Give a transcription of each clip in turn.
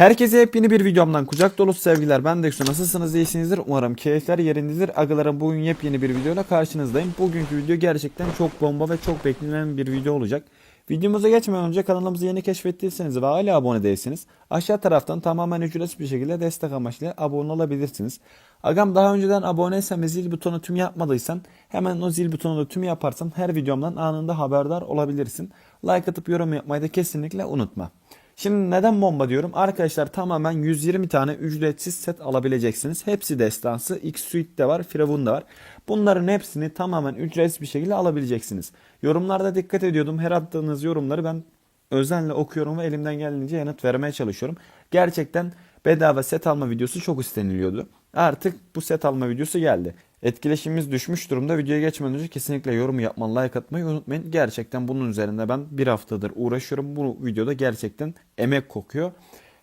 Herkese yepyeni bir videomdan kucak dolusu sevgiler. Ben Dexo. Nasılsınız? iyisinizdir. Umarım keyifler yerindedir. Agalarım bugün yepyeni bir videoyla karşınızdayım. Bugünkü video gerçekten çok bomba ve çok beklenen bir video olacak. Videomuza geçmeden önce kanalımızı yeni keşfettiyseniz ve hala abone değilseniz aşağı taraftan tamamen ücretsiz bir şekilde destek amaçlı abone olabilirsiniz. Agam daha önceden aboneysen ve zil butonu tüm yapmadıysan hemen o zil butonunu tüm yaparsan her videomdan anında haberdar olabilirsin. Like atıp yorum yapmayı da kesinlikle unutma. Şimdi neden bomba diyorum? Arkadaşlar tamamen 120 tane ücretsiz set alabileceksiniz. Hepsi destansı. X Suite de var, Firavun da var. Bunların hepsini tamamen ücretsiz bir şekilde alabileceksiniz. Yorumlarda dikkat ediyordum. Her attığınız yorumları ben özenle okuyorum ve elimden geldiğince yanıt vermeye çalışıyorum. Gerçekten bedava set alma videosu çok isteniliyordu. Artık bu set alma videosu geldi. Etkileşimimiz düşmüş durumda. Videoya geçmeden önce kesinlikle yorum yapmayı, like atmayı unutmayın. Gerçekten bunun üzerinde ben bir haftadır uğraşıyorum. Bu videoda gerçekten emek kokuyor.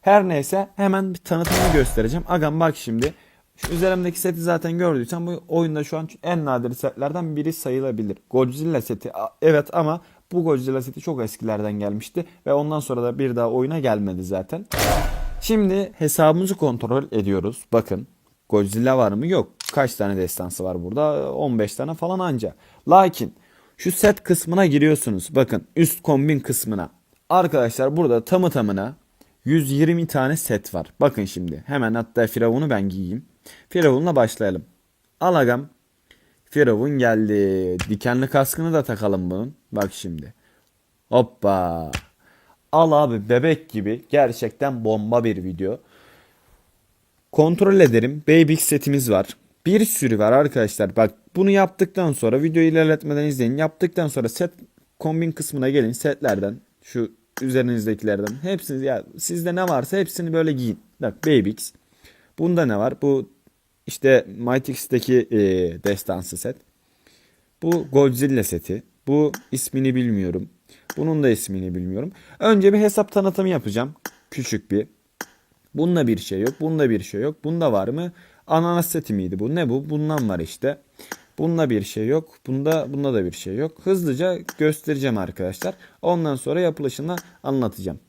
Her neyse hemen bir tanıtımını göstereceğim. Agam bak şimdi. Şu üzerimdeki seti zaten gördüysen bu oyunda şu an en nadir setlerden biri sayılabilir. Godzilla seti evet ama bu Godzilla seti çok eskilerden gelmişti ve ondan sonra da bir daha oyuna gelmedi zaten. Şimdi hesabımızı kontrol ediyoruz. Bakın Godzilla var mı? Yok. Kaç tane destansı var burada? 15 tane falan anca. Lakin şu set kısmına giriyorsunuz. Bakın üst kombin kısmına. Arkadaşlar burada tamı tamına 120 tane set var. Bakın şimdi hemen hatta Firavun'u ben giyeyim. Firavun'la başlayalım. Al agam. Firavun geldi. Dikenli kaskını da takalım bunun. Bak şimdi. Hoppa. Al abi bebek gibi gerçekten bomba bir video. Kontrol ederim. Babyx setimiz var. Bir sürü var arkadaşlar. Bak bunu yaptıktan sonra videoyu ilerletmeden izleyin. Yaptıktan sonra set kombin kısmına gelin. Setlerden şu üzerinizdekilerden hepsini ya sizde ne varsa hepsini böyle giyin. Bak Babyx. Bunda ne var? Bu işte Mytix'teki e, destansı set. Bu Godzilla seti. Bu ismini bilmiyorum. Bunun da ismini bilmiyorum. Önce bir hesap tanıtımı yapacağım. Küçük bir. Bunda bir şey yok. Bunda bir şey yok. Bunda var mı? Ananas seti miydi bu? Ne bu? Bundan var işte. Bunda bir şey yok. Bunda bunda da bir şey yok. Hızlıca göstereceğim arkadaşlar. Ondan sonra yapılışını anlatacağım.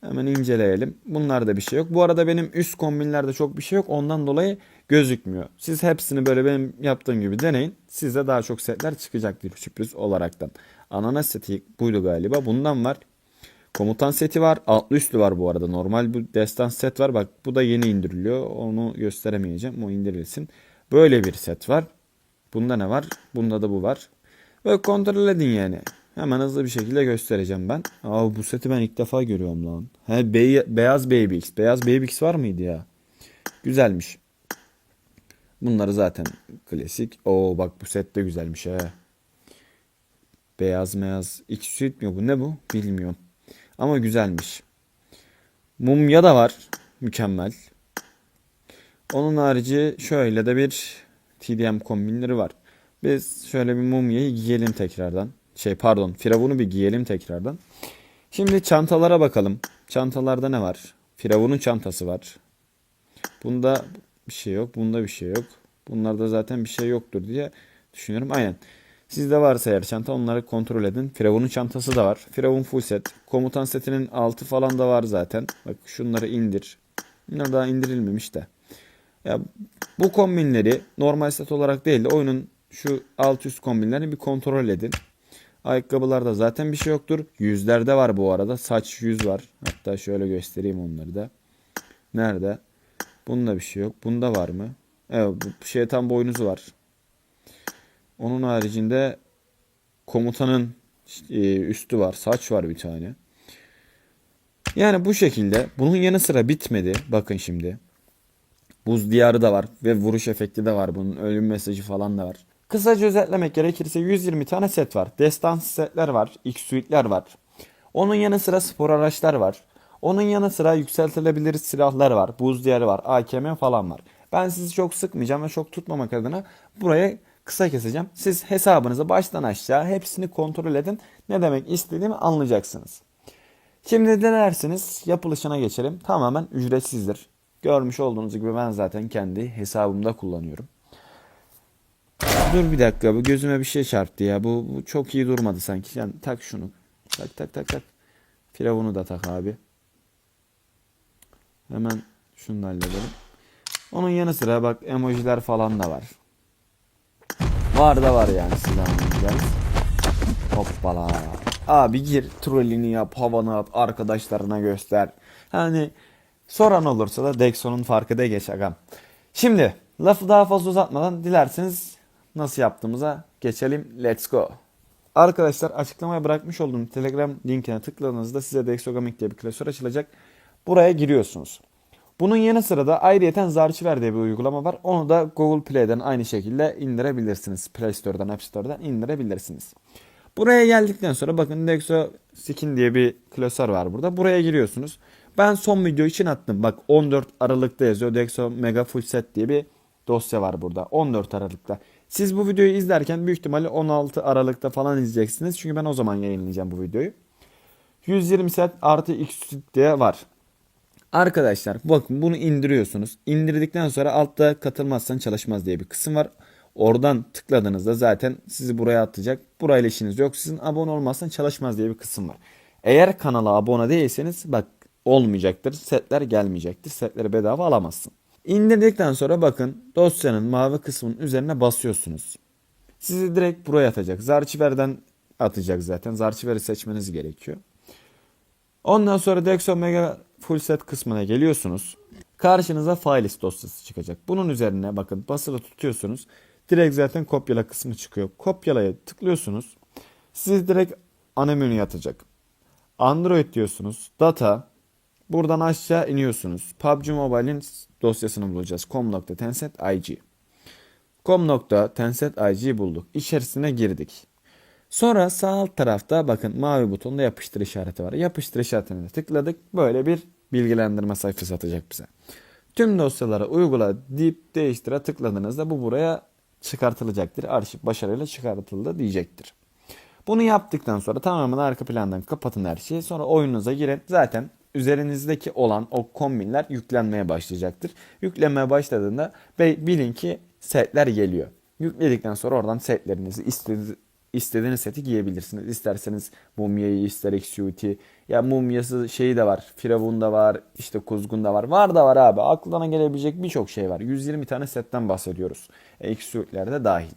Hemen inceleyelim. Bunlarda bir şey yok. Bu arada benim üst kombinlerde çok bir şey yok. Ondan dolayı gözükmüyor. Siz hepsini böyle benim yaptığım gibi deneyin. Size daha çok setler çıkacaktır sürpriz olaraktan. Ananas seti buydu galiba. Bundan var. Komutan seti var. Altlı üstlü var bu arada. Normal bu destan set var. Bak bu da yeni indiriliyor. Onu gösteremeyeceğim. O indirilsin. Böyle bir set var. Bunda ne var? Bunda da bu var. Ve kontrol edin yani. Hemen hızlı bir şekilde göstereceğim ben. Aa bu seti ben ilk defa görüyorum lan. He bey- beyaz Baby X. Beyaz Baby X var mıydı ya? Güzelmiş. Bunları zaten klasik. Oo bak bu set de güzelmiş he. Beyaz meyaz. X suit mi bu? Ne bu? Bilmiyorum. Ama güzelmiş. Mumya da var. Mükemmel. Onun harici şöyle de bir TDM kombinleri var. Biz şöyle bir mumyayı giyelim tekrardan. Şey pardon firavunu bir giyelim tekrardan. Şimdi çantalara bakalım. Çantalarda ne var? Firavunun çantası var. Bunda bir şey yok. Bunda bir şey yok. Bunlarda zaten bir şey yoktur diye düşünüyorum. Aynen. Sizde varsa eğer çanta onları kontrol edin. Firavun'un çantası da var. Firavun full set. Komutan setinin altı falan da var zaten. Bak şunları indir. Bunlar daha indirilmemiş de. Ya bu kombinleri normal set olarak değil de oyunun şu alt üst kombinlerini bir kontrol edin. Ayakkabılarda zaten bir şey yoktur. Yüzlerde var bu arada. Saç yüz var. Hatta şöyle göstereyim onları da. Nerede? Bunda bir şey yok. Bunda var mı? Evet şeytan boynuzu var. Onun haricinde komutanın e, üstü var. Saç var bir tane. Yani bu şekilde. Bunun yanı sıra bitmedi. Bakın şimdi. Buz diyarı da var ve vuruş efekti de var. Bunun ölüm mesajı falan da var. Kısaca özetlemek gerekirse 120 tane set var. Destansı setler var. X suite'ler var. Onun yanı sıra spor araçlar var. Onun yanı sıra yükseltilebilir silahlar var. Buz diyarı var. AKM falan var. Ben sizi çok sıkmayacağım ve çok tutmamak adına buraya kısa keseceğim. Siz hesabınızı baştan aşağı hepsini kontrol edin. Ne demek istediğimi anlayacaksınız. Şimdi dilerseniz yapılışına geçelim. Tamamen ücretsizdir. Görmüş olduğunuz gibi ben zaten kendi hesabımda kullanıyorum. Dur bir dakika bu gözüme bir şey çarptı ya. Bu, bu çok iyi durmadı sanki. Yani tak şunu. Tak tak tak tak. Firavunu da tak abi. Hemen şunu da halledelim. Onun yanı sıra bak emojiler falan da var. Var da var yani silah emojiler. Hoppala. Abi gir trollini yap, havanı at, arkadaşlarına göster. Hani soran olursa da Dexon'un farkı da geç agam. Şimdi lafı daha fazla uzatmadan dilerseniz nasıl yaptığımıza geçelim. Let's go. Arkadaşlar açıklamaya bırakmış olduğum Telegram linkine tıkladığınızda size Dexogamic diye bir klasör açılacak. Buraya giriyorsunuz. Bunun yanı sıra da ayrıyeten Zarchiver diye bir uygulama var. Onu da Google Play'den aynı şekilde indirebilirsiniz. Play Store'dan, App Store'dan indirebilirsiniz. Buraya geldikten sonra bakın Dexo Skin diye bir klasör var burada. Buraya giriyorsunuz. Ben son video için attım. Bak 14 Aralık'ta yazıyor. Dexo Mega Full Set diye bir dosya var burada. 14 Aralık'ta. Siz bu videoyu izlerken büyük ihtimalle 16 Aralık'ta falan izleyeceksiniz. Çünkü ben o zaman yayınlayacağım bu videoyu. 120 set artı X diye var. Arkadaşlar bakın bunu indiriyorsunuz. İndirdikten sonra altta katılmazsan çalışmaz diye bir kısım var. Oradan tıkladığınızda zaten sizi buraya atacak. Burayla işiniz yok. Sizin abone olmazsan çalışmaz diye bir kısım var. Eğer kanala abone değilseniz bak olmayacaktır. Setler gelmeyecektir. Setleri bedava alamazsın. İndirdikten sonra bakın dosyanın mavi kısmının üzerine basıyorsunuz. Sizi direkt buraya atacak. Zarchiver'den atacak zaten. Zarchiver'i seçmeniz gerekiyor. Ondan sonra Dexo Mega Full Set kısmına geliyorsunuz. Karşınıza files dosyası çıkacak. Bunun üzerine bakın basılı tutuyorsunuz. Direkt zaten kopyala kısmı çıkıyor. Kopyalaya tıklıyorsunuz. Sizi direkt ana menüye atacak. Android diyorsunuz. Data. Buradan aşağı iniyorsunuz. PUBG Mobile'in dosyasını bulacağız. com.tencent.ig com.tencent.ig bulduk. İçerisine girdik. Sonra sağ alt tarafta bakın mavi butonda yapıştır işareti var. Yapıştır işaretine tıkladık. Böyle bir bilgilendirme sayfası atacak bize. Tüm dosyaları uygula deyip değiştire tıkladığınızda bu buraya çıkartılacaktır. Arşiv başarıyla çıkartıldı diyecektir. Bunu yaptıktan sonra tamamen arka plandan kapatın her şeyi. Sonra oyununuza girin. Zaten üzerinizdeki olan o kombinler yüklenmeye başlayacaktır. Yüklenmeye başladığında bilin ki setler geliyor. Yükledikten sonra oradan setlerinizi istediğiniz istediğiniz seti giyebilirsiniz. İsterseniz mumyayı, ister exuti. Ya mumyası şeyi de var. Firavun da var. işte kuzgun da var. Var da var abi. Aklına gelebilecek birçok şey var. 120 tane setten bahsediyoruz. Exuit'ler de dahil.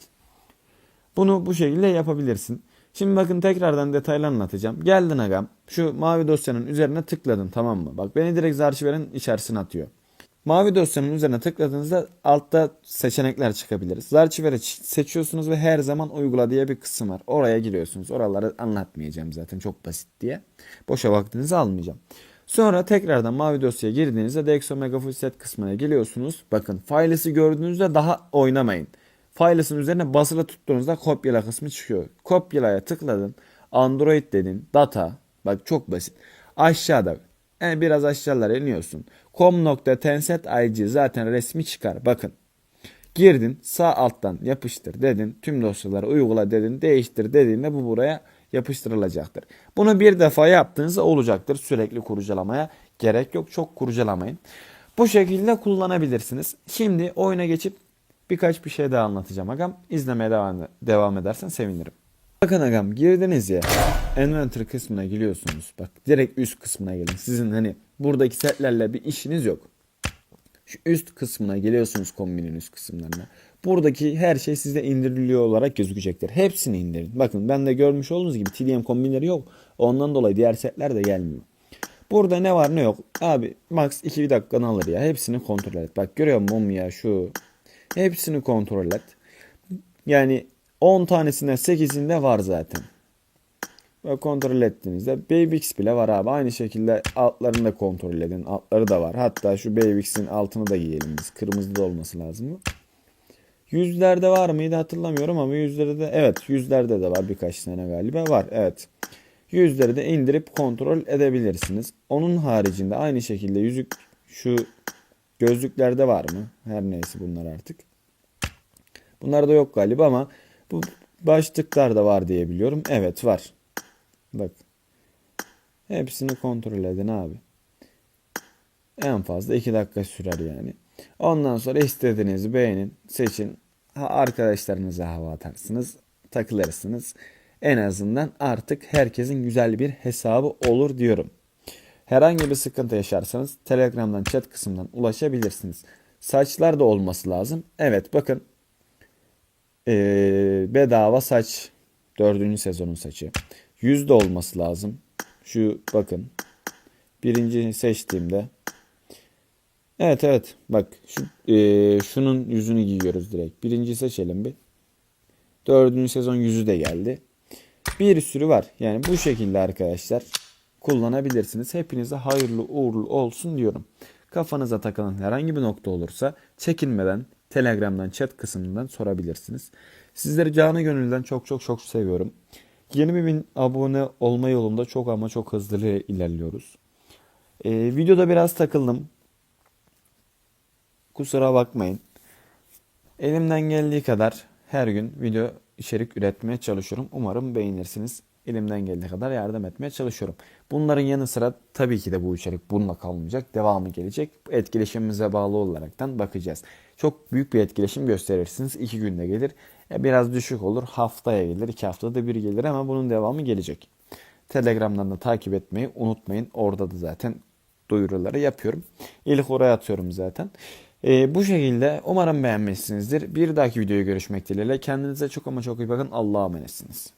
Bunu bu şekilde yapabilirsin. Şimdi bakın tekrardan detaylı anlatacağım. Geldin agam. Şu mavi dosyanın üzerine tıkladın tamam mı? Bak beni direkt arşiverin içerisine atıyor. Mavi dosyanın üzerine tıkladığınızda altta seçenekler çıkabilir. Zarchiver'i seçiyorsunuz ve her zaman uygula diye bir kısım var. Oraya giriyorsunuz. Oraları anlatmayacağım zaten çok basit diye. Boşa vaktinizi almayacağım. Sonra tekrardan mavi dosyaya girdiğinizde Dexo Mega Full Set kısmına geliyorsunuz. Bakın filesi gördüğünüzde daha oynamayın. Files'ın üzerine basılı tuttuğunuzda kopyala kısmı çıkıyor. Kopyalaya tıkladın. Android dedin. Data. Bak çok basit. Aşağıda yani biraz aşağılara iniyorsun. com.tencent.ig zaten resmi çıkar. Bakın. Girdin sağ alttan yapıştır dedin. Tüm dosyaları uygula dedin. Değiştir dediğinde bu buraya yapıştırılacaktır. Bunu bir defa yaptığınızda olacaktır. Sürekli kurcalamaya gerek yok. Çok kurcalamayın. Bu şekilde kullanabilirsiniz. Şimdi oyuna geçip birkaç bir şey daha anlatacağım agam. İzlemeye devam, devam edersen sevinirim. Bakın agam girdiniz ya. Inventory kısmına geliyorsunuz. Bak direkt üst kısmına gelin. Sizin hani buradaki setlerle bir işiniz yok. Şu üst kısmına geliyorsunuz kombinin üst kısımlarına. Buradaki her şey sizde indiriliyor olarak gözükecektir. Hepsini indirin. Bakın ben de görmüş olduğunuz gibi TDM kombinleri yok. Ondan dolayı diğer setler de gelmiyor. Burada ne var ne yok. Abi max 2 dakikanı alır ya. Hepsini kontrol et. Bak görüyor musun ya şu. Hepsini kontrol et. Yani 10 tanesinden 8'inde var zaten. Ve kontrol ettiğinizde Babyx bile var abi. Aynı şekilde altlarını da kontrol edin. Altları da var. Hatta şu Babyx'in altını da giyelim biz. Kırmızı da olması lazım mı? Yüzlerde var mıydı hatırlamıyorum ama yüzlerde de evet yüzlerde de var birkaç tane galiba var. Evet. Yüzleri de indirip kontrol edebilirsiniz. Onun haricinde aynı şekilde yüzük şu gözlüklerde var mı? Her neyse bunlar artık. Bunlar da yok galiba ama bu başlıklar da var diye biliyorum. Evet var. Bak. Hepsini kontrol edin abi. En fazla 2 dakika sürer yani. Ondan sonra istediğinizi beğenin, seçin. Arkadaşlarınıza hava atarsınız, takılırsınız. En azından artık herkesin güzel bir hesabı olur diyorum. Herhangi bir sıkıntı yaşarsanız Telegram'dan chat kısmından ulaşabilirsiniz. Saçlar da olması lazım. Evet bakın Ee, bedava saç 4. sezonun saçı. Yüzde olması lazım. Şu bakın birinci seçtiğimde Evet evet bak şu ee, şunun yüzünü giyiyoruz direkt. Birinci seçelim bir. Dördüncü sezon yüzü de geldi. Bir sürü var. Yani bu şekilde arkadaşlar kullanabilirsiniz. Hepinize hayırlı uğurlu olsun diyorum. Kafanıza takılan herhangi bir nokta olursa çekinmeden Telegram'dan chat kısmından sorabilirsiniz. Sizleri canı gönülden çok çok çok seviyorum. 20 bin abone olma yolunda çok ama çok hızlı ilerliyoruz. Ee, videoda biraz takıldım. Kusura bakmayın. Elimden geldiği kadar her gün video içerik üretmeye çalışıyorum. Umarım beğenirsiniz. Elimden geldiği kadar yardım etmeye çalışıyorum. Bunların yanı sıra tabii ki de bu içerik bununla kalmayacak. Devamı gelecek. Etkileşimimize bağlı olaraktan bakacağız. Çok büyük bir etkileşim gösterirsiniz. iki günde gelir. Ya biraz düşük olur. Haftaya gelir. iki haftada bir gelir ama bunun devamı gelecek. Telegram'dan da takip etmeyi unutmayın. Orada da zaten duyuruları yapıyorum. İlk oraya atıyorum zaten. Ee, bu şekilde umarım beğenmişsinizdir. Bir dahaki videoya görüşmek dileğiyle. Kendinize çok ama çok iyi bakın. Allah'a emanetsiniz.